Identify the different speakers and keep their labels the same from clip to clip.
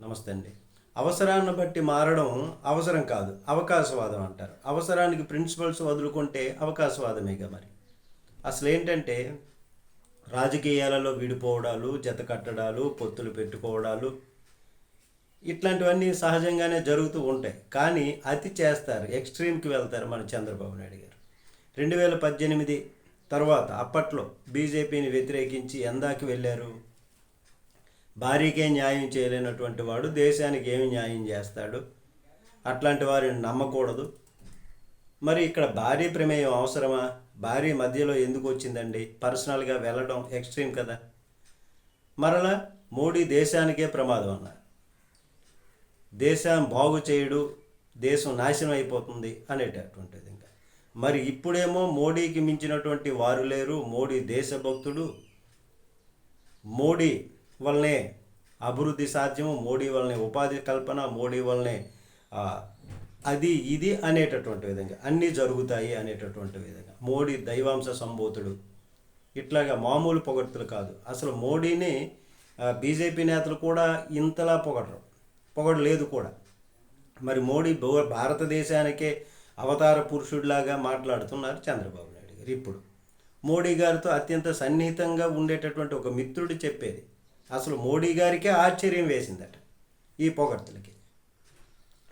Speaker 1: నమస్తే అండి. అవసరాన్ని బట్టి మారడం అవసరం కాదు అవకాశవాదం అంటారు. అవసరానికి ప్రిన్సిపల్స్ వదులుకుంటే అవకాశవాదమేగా మరి? అసలు ఏంటంటే రాజకీయాలలో విడిపోవడాలు జత కట్టడాలు పొత్తులు పెట్టుకోవడాలు ఇట్లాంటివన్నీ సహజంగానే జరుగుతూ ఉంటాయి. కానీ అతి చేస్తారు ఎక్స్ట్రీమ్కి వెళ్తారు మన చంద్రబాబు నాయుడు గారు. రెండు వేల పద్దెనిమిది తర్వాత అప్పట్లో బీజేపీని వ్యతిరేకించి ఎందాకి వెళ్ళారు? భార్యకే న్యాయం చేయలేనటువంటి వాడు దేశానికి ఏమి న్యాయం చేస్తాడు? అట్లాంటి వారిని నమ్మకూడదు. మరి ఇక్కడ భారీ ప్రమేయం అవసరమా? భారీ మధ్యలో ఎందుకు వచ్చిందండి? పర్సనల్గా వెళ్ళడం ఎక్స్ట్రీమ్ కదా. మరలా మోడీ దేశానికే ప్రమాదం అన్నారు. దేశం బాగు చేయడు దేశం నాశనం అయిపోతుంది అనేటటువంటిది ఇంకా. మరి ఇప్పుడేమో మోడీకి మించినటువంటి వారు లేరు. మోడీ దేశభక్తుడు. మోడీ వల్లనే అభివృద్ధి సాధ్యము మోడీ వల్లనే ఉపాధి కల్పన మోడీ వల్లనే అది ఇది అనేటటువంటి విధంగా అన్నీ జరుగుతాయి అనేటటువంటి విధంగా. మోడీ దైవాంశ సంబోతుడు. ఇట్లాగా మామూలు పొగడ్తలు కాదు. అసలు మోడీని బీజేపీ నేతలు కూడా ఇంతలా పొగడరు. పొగడలేదు కూడా. మరి మోడీ భూ- భారతదేశానికే అవతార పురుషుడిలాగా మాట్లాడుతున్నారు చంద్రబాబు నాయుడు గారు. ఇప్పుడు మోడీ గారితో అత్యంత సన్నిహితంగా ఉండేటటువంటి ఒక మిత్రుడు చెప్పేది అసలు మోడీ గారికే ఆశ్చర్యం వేసిందట ఈ పొగడ్తలకి.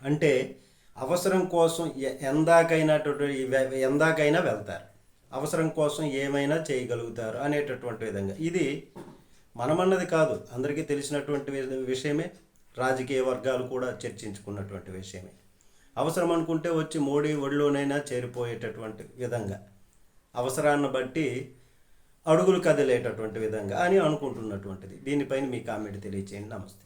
Speaker 1: అంటే అవసరం కోసం ఎందాకైనటువంటి ఎందాకైనా వెళ్తారు. అవసరం కోసం ఏమైనా చేయగలుగుతారు అనేటటువంటి విధంగా. ఇది మనమన్నది కాదు. అందరికీ తెలిసినటువంటి విషయమే. రాజకీయ వర్గాలు కూడా చర్చించుకున్నటువంటి విషయమే. అవసరం అనుకుంటే వచ్చి మోడీ ఒడిలోనైనా చేరిపోయేటటువంటి విధంగా. అవసరాన్ని బట్టి అడుగులు కదిలేటటువంటి విధంగా అని అనుకుంటున్నటువంటిది. దీనిపైన మీ కామెంట్ తెలియచేయండి. నమస్తే.